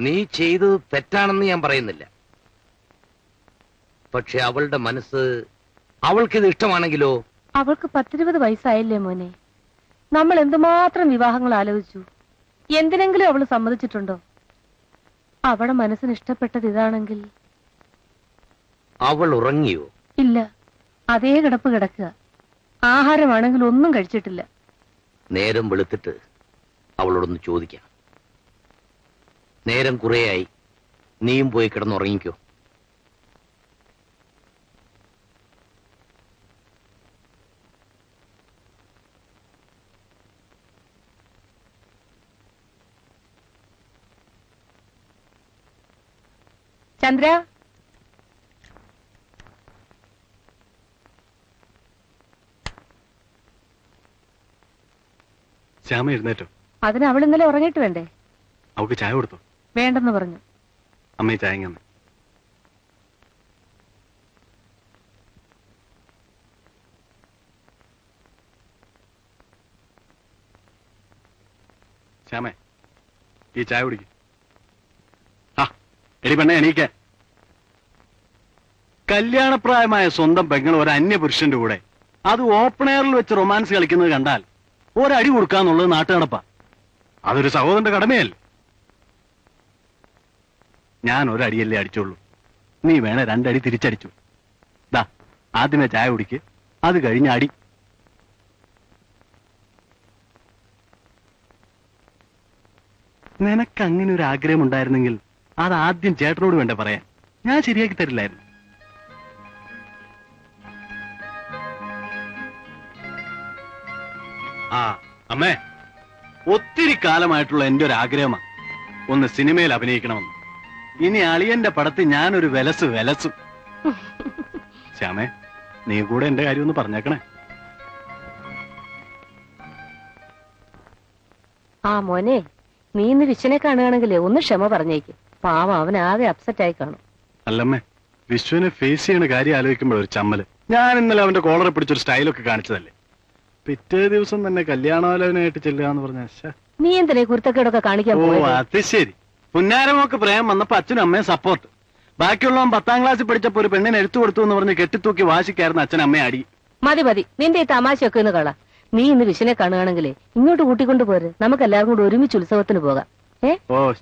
നീ ചെയ്തത് തെറ്റാണെന്ന് ഞാൻ പറയുന്നില്ല. പക്ഷെ അവളുടെ മനസ്സ് അവൾക്കിത് ഇഷ്ടമാണെങ്കിലോ? അവൾക്ക് പത്തിരുപത് വയസ്സായില്ലേ മോനെ? നമ്മൾ എന്തുമാത്രം വിവാഹങ്ങൾ ആലോചിച്ചു? എന്തിനെങ്കിലും അവൾ സമ്മതിച്ചിട്ടുണ്ടോ? അവളെ മനസ്സിന് ഇഷ്ടപ്പെട്ടത് ഇതാണെങ്കിൽ? അവൾ ഉറങ്ങിയോ? ഇല്ല. അതേ കിടപ്പ് കിടക്കുക. ആഹാരമാണെങ്കിൽ ഒന്നും കഴിച്ചിട്ടില്ല. നേരം വെളുത്തിട്ട് അവളോടൊന്ന് ചോദിക്കാം. നേരം കുറേയായി. നീയും പോയി കിടന്നുറങ്ങിക്കോ. ചന്ദ്ര? ശ്യാമ എഴുന്നേറ്റോ. അതിന് അവൾ ഇന്നലെ ഉറങ്ങിയിട്ട് വേണ്ടേ അവൾക്ക് ചായ കൊടുത്തു? വേണ്ടെന്ന് പറഞ്ഞു. അമ്മ ചായ ശ്യാമേ ഈ ചായ ആ എടി പെണ്ണെ എണീക്ക. കല്യാണപ്രായമായ സ്വന്തം പെങ്ങൾ ഒരു അന്യപുരുഷന്റെ കൂടെ അത് ഓപ്പൺ എയറിൽ വെച്ച് റൊമാൻസ് കളിക്കുന്നത് കണ്ടാൽ ഒരടി കൊടുക്കാന്നുള്ളത് നാട്ടുകടപ്പാ അതൊരു സഹോദരന്റെ കടമയല്ലേ? ഞാൻ ഒരടിയല്ലേ അടിച്ചോളൂ. നീ വേണേ രണ്ടടി തിരിച്ചടിച്ചു. ദാ ആദ്യമേ ചായ കുടിക്ക്. അത് കഴിഞ്ഞ അടി. നിനക്ക് അങ്ങനെ ഒരു ആഗ്രഹം ഉണ്ടായിരുന്നെങ്കിൽ അത് ആദ്യം ചേട്ടനോട് വേണ്ട പറയാൻ. ഞാൻ ശരിയാക്കി തരില്ലായിരുന്നു. ആ അമ്മേ ഒത്തിരി കാലമായിട്ടുള്ള എന്റെ ഒരു ആഗ്രഹമാണ് ഒന്ന് സിനിമയിൽ അഭിനയിക്കണമെന്ന്. ഇനി അളിയന്റെ പടത്തിൽ ഞാനൊരു വിലസ് വിലസും. ശ്യാമേ നീ കൂടെ എന്റെ കാര്യം ഒന്ന് പറഞ്ഞേക്കണേ. ആ മോനെ നീ ഇന്ന് വിശ്വനെ കാണുകയാണെങ്കിലേ ഒന്ന് ക്ഷമ പറഞ്ഞേക്ക്. പാവം അവൻ ആകെ അപ്സെറ്റ് ആയി കാണും. അല്ലമ്മേ വിശ്വനെ ഫേസ് ചെയ്യണ കാര്യം ആലോചിക്കുമ്പോൾ ഒരു ചമ്മൽ. ഞാൻ ഇന്നലെ അവന്റെ കോളറെ പിടിച്ചൊരു സ്റ്റൈലൊക്കെ കാണിച്ചതല്ലേ. പിറ്റേ ദിവസം തന്നെ കല്യാണാലോചനയായിട്ട് ചെല്ലുക എന്ന് പറഞ്ഞ നീ എന്തിനാ കുരുത്തക്കേടൊക്കെ കാണിക്കാൻ ഓ പോയത്? അത് ശരി. പുന്നാരമോക്ക് പ്രേം വന്നപ്പോ അച്ഛനും അമ്മയും സപ്പോർട്ട് ബാക്കിയുള്ളവൻ പത്താം ക്ലാസ്സിൽ പഠിച്ചപ്പോ ഒരു പെണ്ണിനെ എടുത്തു കൊടുത്തു എന്ന് പറഞ്ഞ് കെട്ടിത്തൂക്കി വാശിക്കായിരുന്നു അച്ഛൻ അമ്മയെ അടി. മതി മതി. നിന്റെ ഈ തമാശയൊക്കെ ഒന്ന് കള. നീ ഇന്ന് വിഷനെ കാണുകയാണെങ്കിൽ ഇങ്ങോട്ട് കൂട്ടിക്കൊണ്ട് പോര്. നമുക്ക് എല്ലാവർക്കും കൂടെ ഒരുമിച്ച് ഉത്സവത്തിന് പോകാം. ഏ? ഓ